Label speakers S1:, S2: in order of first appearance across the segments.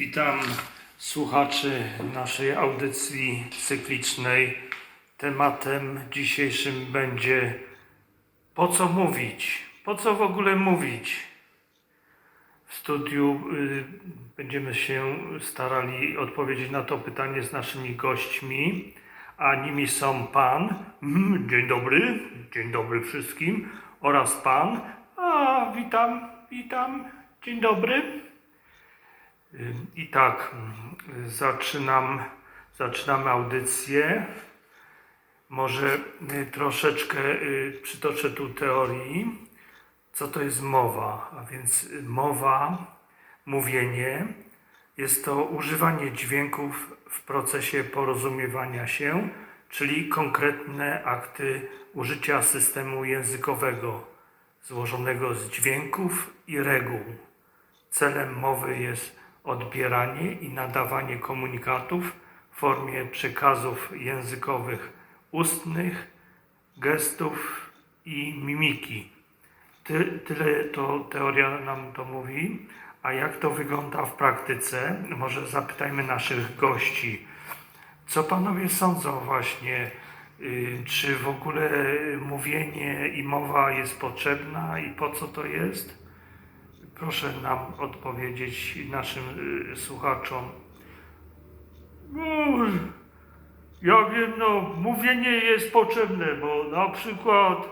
S1: Witam słuchaczy naszej audycji cyklicznej. Tematem dzisiejszym będzie po co mówić? Po co w ogóle mówić? W studiu y, będziemy się starali odpowiedzieć na to pytanie z naszymi gośćmi, a nimi są pan, mm, dzień dobry, dzień dobry wszystkim, oraz pan, a witam, witam, dzień dobry. I tak, y, zaczynam, zaczynamy audycję. Może y, troszeczkę y, przytoczę tu teorii, co to jest mowa. A więc mowa, mówienie, jest to używanie dźwięków w procesie porozumiewania się, czyli konkretne akty użycia systemu językowego złożonego z dźwięków i reguł. Celem mowy jest odbieranie i nadawanie komunikatów w formie przekazów językowych ustnych, gestów i mimiki. Ty, tyle to teoria nam to mówi. A jak to wygląda w praktyce? Może zapytajmy naszych gości. Co panowie sądzą właśnie? y, Czy w ogóle mówienie i mowa jest potrzebna i po co to jest? Proszę nam odpowiedzieć naszym y, słuchaczom. No, ja wiem, no, mówienie jest potrzebne, bo na przykład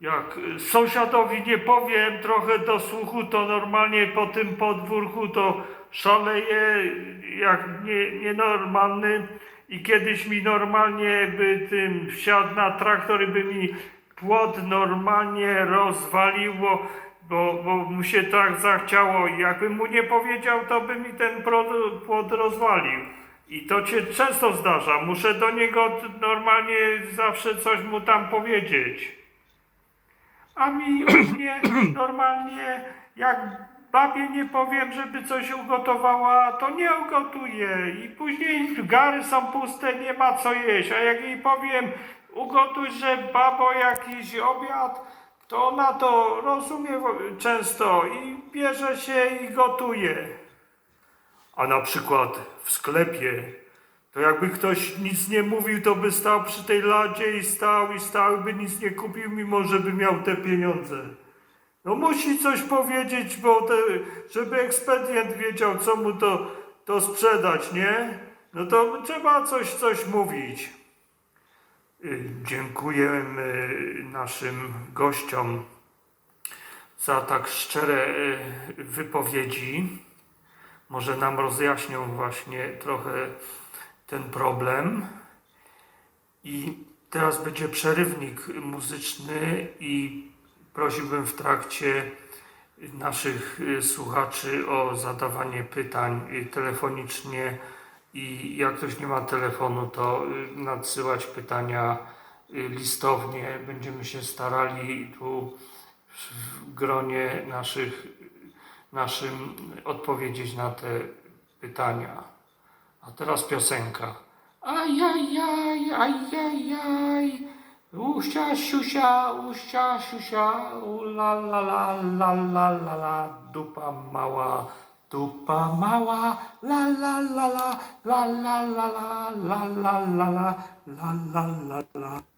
S1: jak y, sąsiadowi nie powiem trochę do słuchu, to normalnie po tym podwórku to szaleje jak nie, nienormalny i kiedyś mi normalnie by tym wsiadł na traktor i by mi płot normalnie rozwaliło, bo, bo mu się tak zachciało i jakbym mu nie powiedział, to by mi ten płot, rozwalił. I to się często zdarza. Muszę do niego normalnie zawsze coś mu tam powiedzieć. A mi mnie normalnie, jak babie nie powiem, żeby coś ugotowała, to nie ugotuje. I później gary są puste, nie ma co jeść. A jak jej powiem, ugotuj, że babo jakiś obiad, to ona to rozumie często i bierze się i gotuje. A na przykład w sklepie, to jakby ktoś nic nie mówił, to by stał przy tej ladzie i stał i stał, by nic nie kupił, mimo że by miał te pieniądze. No musi coś powiedzieć, bo te, żeby ekspedient wiedział, co mu to, to sprzedać, nie? No to trzeba coś, coś mówić. Y, Dziękujemy naszym gościom za tak szczere y, wypowiedzi. Może nam rozjaśnią właśnie trochę ten problem. I teraz będzie przerywnik muzyczny i prosiłbym w trakcie naszych y, słuchaczy o zadawanie pytań telefonicznie i jak ktoś nie ma telefonu, to y, nadsyłać pytania y, listownie. Będziemy się starali tu w gronie naszych, naszym odpowiedzieć na te pytania. A teraz piosenka. Ajajaj, ajajaj. Usia, siusia, usia, siusia, la la la la la la, dupa mała, dupa mała, la la la la, la la la la, la la la la, la la la la.